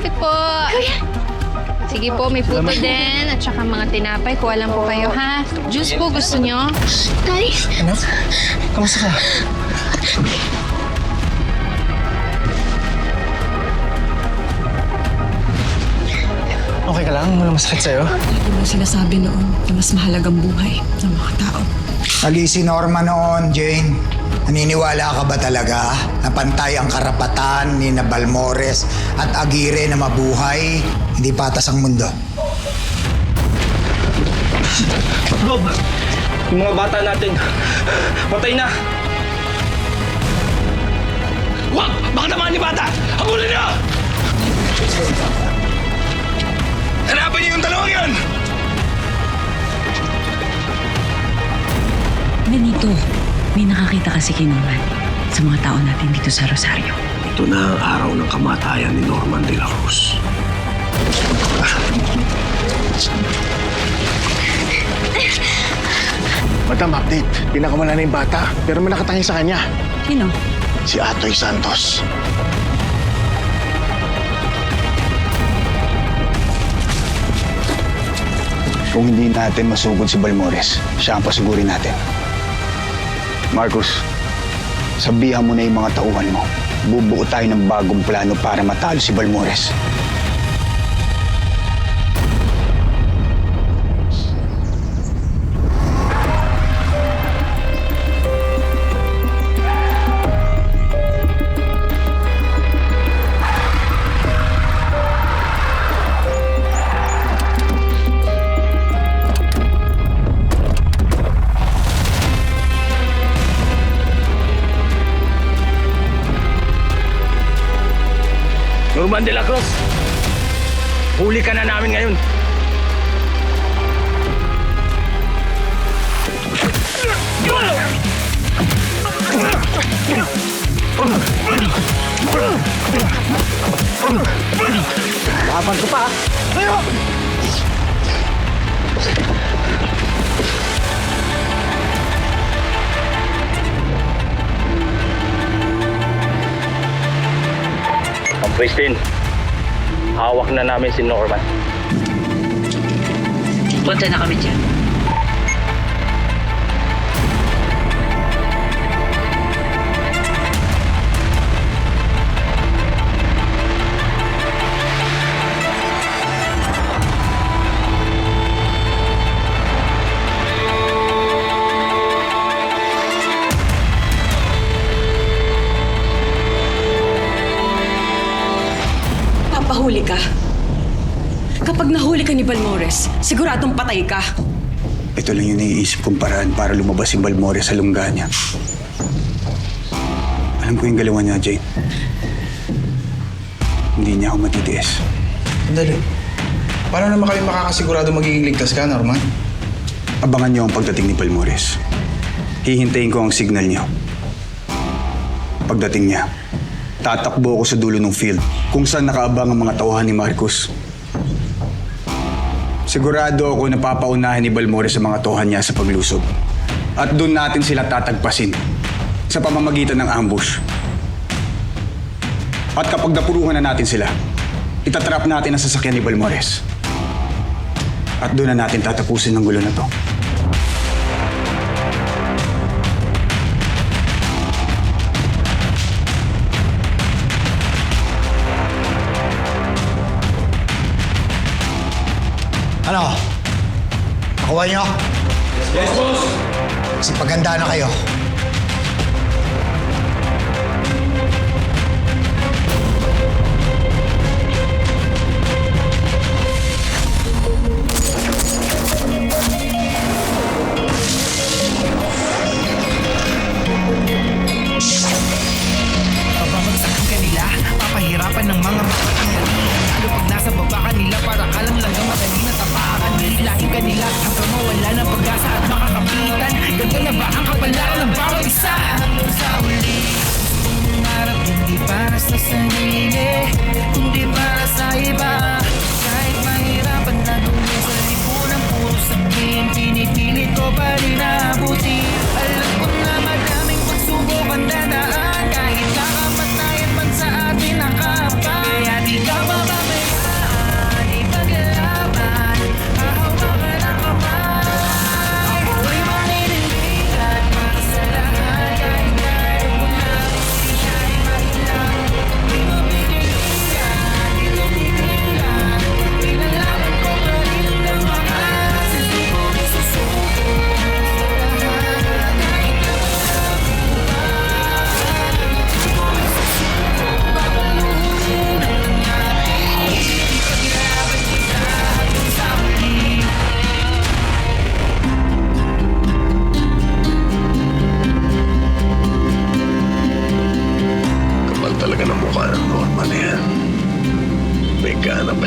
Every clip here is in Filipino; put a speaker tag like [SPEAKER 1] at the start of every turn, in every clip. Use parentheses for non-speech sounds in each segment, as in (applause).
[SPEAKER 1] malapit po. Sige po, may puto din. At saka mga tinapay. Kuha lang po kayo, ha? Juice po, gusto nyo?
[SPEAKER 2] Tay,
[SPEAKER 3] Anak, kamusta ka? Okay ka lang? Walang masakit sa'yo?
[SPEAKER 4] Di ba sinasabi noon na mas mahalagang buhay ng mga tao?
[SPEAKER 5] Mali si Norma noon, Jane. Naniniwala ka ba talaga na pantay ang karapatan ni na Balmores at Aguirre na mabuhay? Hindi patas ang mundo.
[SPEAKER 3] Rob, yung mga bata natin, patay na! Wag! Baka naman ni bata! Habulin niyo! Hanapan niyo yung dalawang yan!
[SPEAKER 6] Benito, may nakakita kasi kay Norman sa mga tao natin dito sa Rosario.
[SPEAKER 7] Ito na ang araw ng kamatayan ni Norman de la Cruz.
[SPEAKER 8] Madam, update. Pinakamala na yung bata, pero may nakatangin sa kanya.
[SPEAKER 6] Sino?
[SPEAKER 8] Si Atoy Santos.
[SPEAKER 5] Kung hindi natin masugod si Balmores, siya ang pasigurin natin. Marcos, sabihan mo na yung mga tauhan mo. Bubuo tayo ng bagong plano para matalo si Balmores.
[SPEAKER 3] Huli ka na namin ngayon.
[SPEAKER 8] Laban ko pa. Tayo!
[SPEAKER 3] Ang Christine, hawak na namin si Norman.
[SPEAKER 6] Punta na kami dyan.
[SPEAKER 4] Siguradong patay ka.
[SPEAKER 5] Ito lang yung naiisip kong paraan para lumabas si Balmores sa lungga niya. Alam ko yung galawan niya, Jane. Hindi niya ako matitiis.
[SPEAKER 9] Sandali. Paano naman kami makakasigurado magiging ligtas ka, Norman?
[SPEAKER 5] Abangan niyo ang pagdating ni Balmores. Hihintayin ko ang signal niyo. Pagdating niya, tatakbo ako sa dulo ng field kung saan nakaabang ang mga tauhan ni Marcos. Sigurado ako na papaunahin ni Balmores sa mga tauhan niya sa paglusob. At doon natin sila tatagpasin sa pamamagitan ng ambush. At kapag napuruhan na natin sila, itatrap natin ang sasakyan ni Balmores. At doon na natin tatapusin ang gulo na to. Ano? Nakuha niyo? Yes, boss! Kasi paganda na kayo.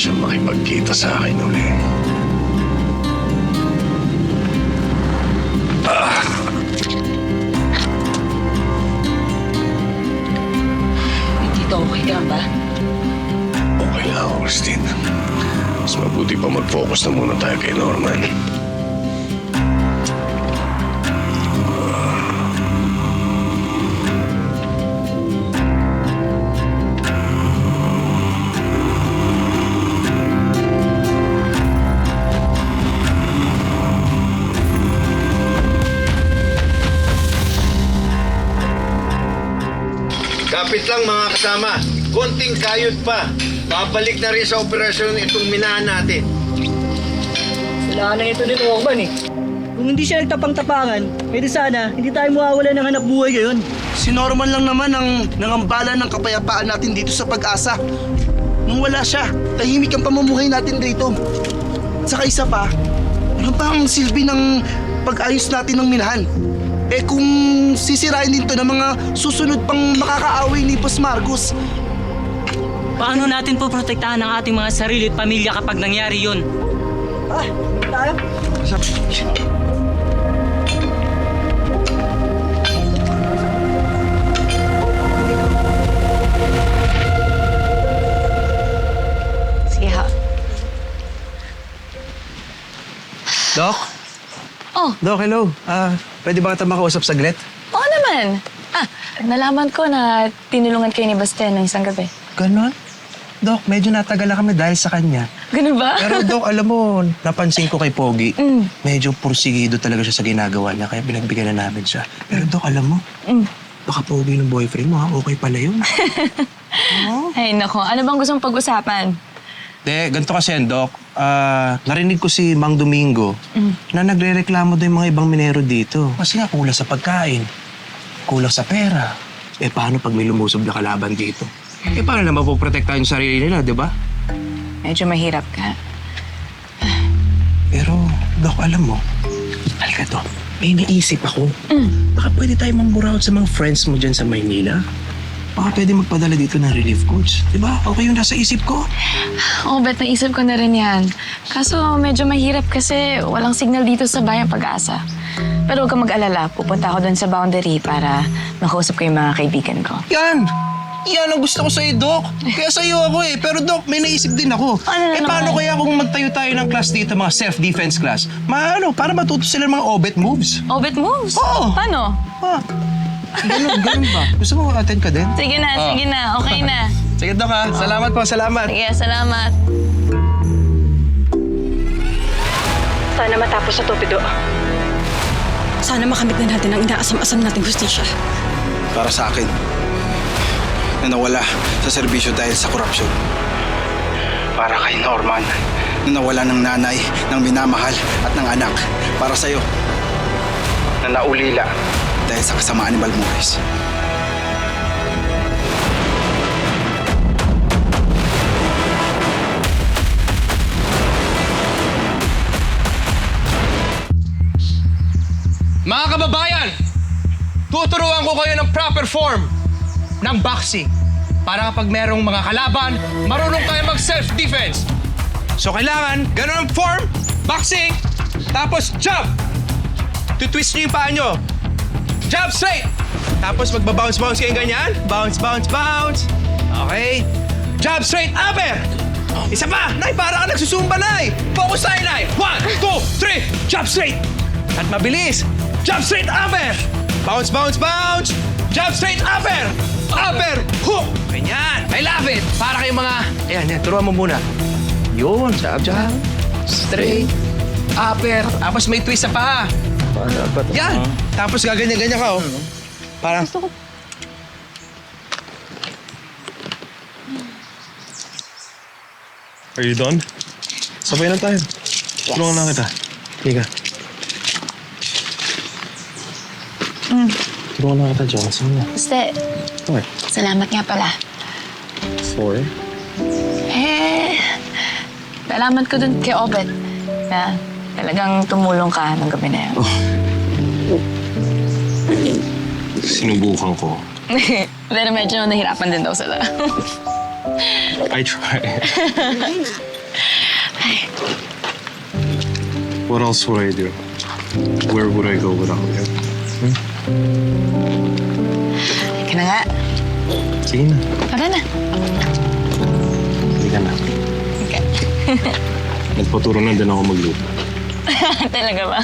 [SPEAKER 7] Siyang makipagkita sa akin uli.
[SPEAKER 6] Tito, okay ka ba?
[SPEAKER 7] Okay lang Christine. Mas mabuti pa mag-focus na muna tayo kay Norman.
[SPEAKER 10] Kasama. Konting kayod pa. Babalik na rin sa operasyon itong minahan natin.
[SPEAKER 3] Kailangan ito ni Norman eh. Kung hindi siya nagtapang-tapangan, pwede sana, hindi tayo mawawala ng hanap buhay ngayon.
[SPEAKER 11] Si Norman lang naman ang nangambala ng kapayapaan natin dito sa pag-asa. Nung wala siya, tahimik ang pamumuhay natin dito. At saka isa pa, ano ba ang silbi ng pag-ayos natin ng minahan? Eh kung sisirain din to ng mga susunod pang makakaaway ni Boss Marcos,
[SPEAKER 3] Paano natin po protektahan ang ating mga sarili at pamilya kapag nangyari yun? Ah, tayo.
[SPEAKER 12] Sige ha.
[SPEAKER 2] Doc?
[SPEAKER 12] Oh.
[SPEAKER 2] Doc, hello. Ah, pwede ba kita makausap saglit?
[SPEAKER 12] Oo naman. Ah, nalaman ko na tinulungan kayo ni Bastian ng isang gabi.
[SPEAKER 2] Ganon? Doc, medyo natagala kami dahil sa kanya.
[SPEAKER 12] Ganun ba?
[SPEAKER 2] Pero Doc, alam mo, napansin ko kay Pogi,
[SPEAKER 12] Mm.
[SPEAKER 2] medyo pursigido talaga siya sa ginagawa niya, kaya pinagbigyan na namin siya. Pero Doc, alam mo,
[SPEAKER 12] Mm.
[SPEAKER 2] baka Pogi ng boyfriend mo, ha? okay pala yun. (laughs)
[SPEAKER 12] Ay, nako. Ano bang gustong pag-usapan?
[SPEAKER 2] De, ganito kasi yan, Doc. Ah, narinig ko si Mang Domingo na nagre-reklamo yung mga ibang minero dito. Kasi nga kulang sa pagkain, kulang sa pera. Eh paano pag may lumusob na kalaban dito? Eh paano na mapoprotektahan yung sarili nila, di ba?
[SPEAKER 12] Medyo mahirap ka.
[SPEAKER 2] Pero, Doc, alam mo, halika to, may naisip ako. Baka pwede tayo mamburaot sa mga friends mo dyan sa Maynila. Baka pwede magpadala dito ng relief goods. Di ba? Okay yung nasa isip ko.
[SPEAKER 12] Oo, bet naisip ko na rin yan. Kaso medyo mahirap kasi walang signal dito sa Bayang Pag-asa. Pero huwag kang mag-alala. Pupunta ako doon sa boundary para makausap ko yung mga kaibigan ko.
[SPEAKER 2] Yan! Yan ang gusto ko sa'yo, Doc. Kaya sa'yo ako eh. Pero Doc, may naisip din ako.
[SPEAKER 12] Ano na
[SPEAKER 2] eh paano
[SPEAKER 12] naman?
[SPEAKER 2] kaya kung magtayo tayo ng class dito, mga self-defense class? Maano, para matuto sila ng mga obet moves.
[SPEAKER 12] Obet moves?
[SPEAKER 2] Oo.
[SPEAKER 12] Paano?
[SPEAKER 2] Ha? Ganun, ganun ba? Gusto mo attend ka din?
[SPEAKER 12] Sige na,
[SPEAKER 2] Oh.
[SPEAKER 12] sige na. Okay na. (laughs)
[SPEAKER 2] Sige, Doc ha. Salamat po, salamat.
[SPEAKER 12] Sige, salamat.
[SPEAKER 4] Sana matapos sa Topido. Sana makamit na natin ang inaasam-asam nating hustisya.
[SPEAKER 11] para sa akin, na nawala sa serbisyo dahil sa korupsyon. Para kay Norman, na nawala ng nanay, ng minamahal at ng anak. Para sa'yo, na naulila dahil sa kasamaan ni Balmores.
[SPEAKER 3] Mga kababayan, tuturuan ko kayo ng proper form ng boxing. Para kapag merong mga kalaban, marunong kayo mag-self-defense. So kailangan, ganun ang form, boxing, tapos jump. Tutwist nyo yung paa nyo. Jump straight. Tapos magbabounce-bounce kayo ganyan. Bounce, bounce, bounce. Okay. Jump straight, upper. Isa pa. Nay, para ka nagsusumba, Nay. Focus tayo, Nay. One, two, three. Jump straight. At mabilis. Jump straight, upper. Bounce, bounce, bounce. Jump straight, upper. Upper, hook. Ganyan. I love it. Para kayong mga... Ayan, yan. Turuan mo muna. Yun. Jump, jump. Straight. Upper. Tapos may twist sa paa. Yan. Tapos gaganyan-ganyan ka, oh. Parang...
[SPEAKER 7] Are you done? Sabay na tayo. Tulungan na kita. Higa. Tulungan na kita, Johnson.
[SPEAKER 12] Ste,
[SPEAKER 7] Okay.
[SPEAKER 12] salamat nga pala.
[SPEAKER 7] Four.
[SPEAKER 12] Eh, nalaman ko dun kay Obet na talagang tumulong ka ng gabi na yun.
[SPEAKER 7] Sinubukan ko. (laughs)
[SPEAKER 12] Pero medyo nahirapan din daw sila. (laughs)
[SPEAKER 7] I try. (laughs) What else would I do? Where would I go without you?
[SPEAKER 12] Ika na nga.
[SPEAKER 2] Sige na.
[SPEAKER 12] Tara na.
[SPEAKER 2] Hindi ka na. Nagpaturo na din ako magluto. (laughs)
[SPEAKER 12] Talaga ba?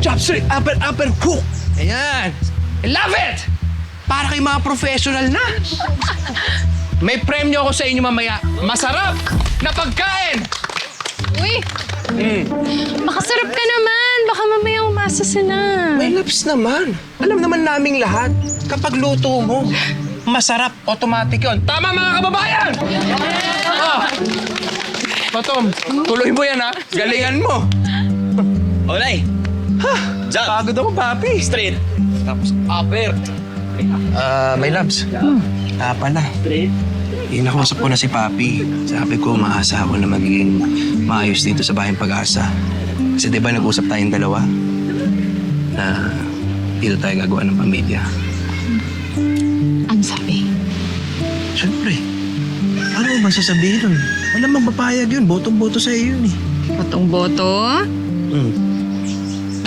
[SPEAKER 3] Chop straight, upper, upper hook. Ayan. I love it! Para kay mga professional na. May premyo ako sa inyo mamaya. Masarap na pagkain!
[SPEAKER 4] Uy! Makasarap ka naman. Baka mamaya umasa sila.
[SPEAKER 3] May laps naman. Alam naman naming lahat. Kapag luto mo, masarap, automatic yon. Tama mga kababayan! Oh. Patom, tuloy mo yan ha. Galingan mo.
[SPEAKER 9] Olay!
[SPEAKER 3] Pagod ako, papi.
[SPEAKER 9] Straight! Tapos upper!
[SPEAKER 2] Ah, may labs. Ah, pala. Inakausap ko na si Papi. Sabi ko, maasa ako na magiging maayos dito sa bahay pag-asa. Kasi di ba nag-usap tayong dalawa? Na dito tayo gagawa ng pamilya.
[SPEAKER 12] Ano sabi?
[SPEAKER 2] Siyempre. Ano ba sasabihin nun? Alam mo, papayag yun. Botong-boto sa iyo yun eh.
[SPEAKER 4] Botong boto?
[SPEAKER 2] Hmm.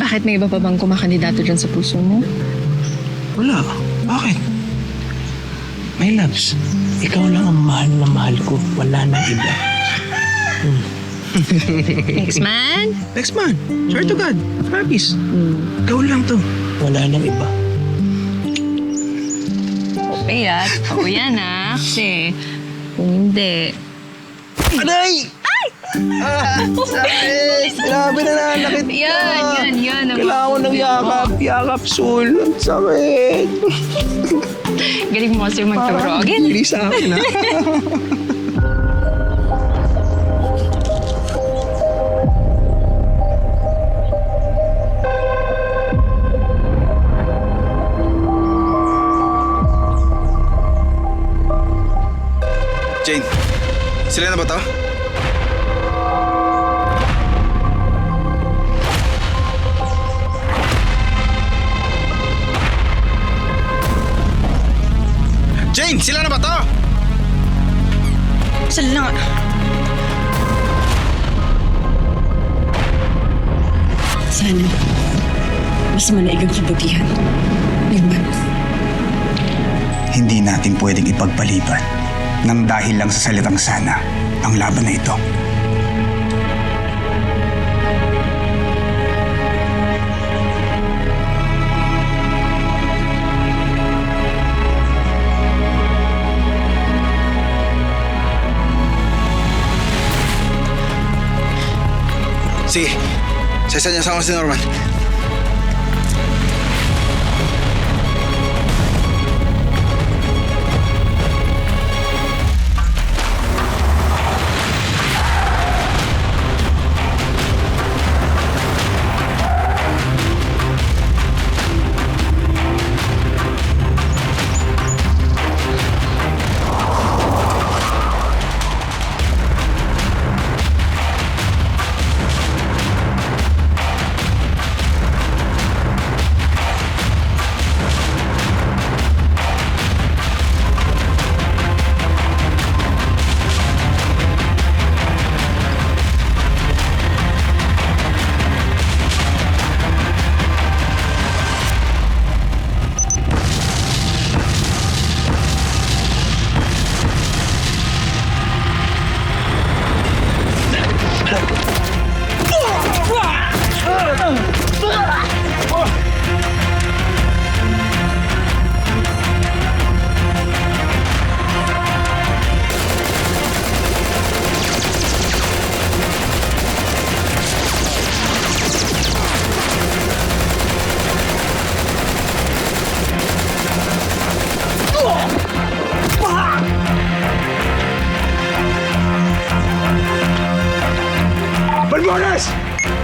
[SPEAKER 4] Bakit may iba pa bang kumakandidato dyan sa puso mo?
[SPEAKER 2] Wala. Bakit? May loves. Ikaw lang ang mahal na mahal ko. Wala na iba. (laughs)
[SPEAKER 4] Next man?
[SPEAKER 2] Next man. Swear to God. Promise. Ikaw lang to. Wala nang iba.
[SPEAKER 4] Okay ah. Ako yan ah. Kasi kung hindi...
[SPEAKER 2] Aray! Ah, sakit! Grabe na nanakit ka.
[SPEAKER 4] Yan, yan, yan. ang
[SPEAKER 2] Kailangan ko ng yakap. Yakap, Sul. Ang sakit.
[SPEAKER 4] Galing mo kasi magturo. Again.
[SPEAKER 2] Hindi sa akin, ha?
[SPEAKER 9] Jane, sila na ba to? Jane, sila na ba to?
[SPEAKER 4] Sala na nga. Sana, mas manaigang kabutihan. Nagman.
[SPEAKER 13] Hindi natin pwedeng ipagpaliban nang dahil lang sa salitang sana ang laban na ito.
[SPEAKER 9] Sa isa niya sama si Norman.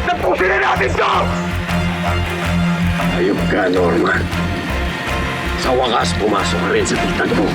[SPEAKER 7] Tapusin na natin to! Ayun ka, Norman. Sa wakas, pumasok ka rin sa titag mo.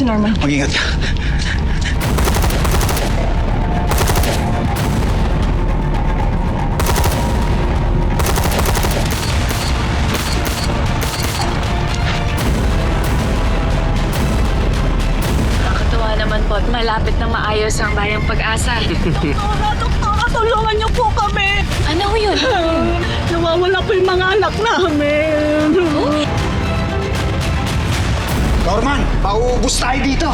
[SPEAKER 14] Si Norman.
[SPEAKER 9] Mag-ingat ka.
[SPEAKER 12] Nakakatuwa naman po at malapit na maayos ang bayang pag-asa. (laughs)
[SPEAKER 14] Doktora, doktora, tulungan niyo po kami.
[SPEAKER 12] ano yun? (laughs)
[SPEAKER 14] Nawawala po yung mga anak namin.
[SPEAKER 15] Norman, pauubos tayo dito.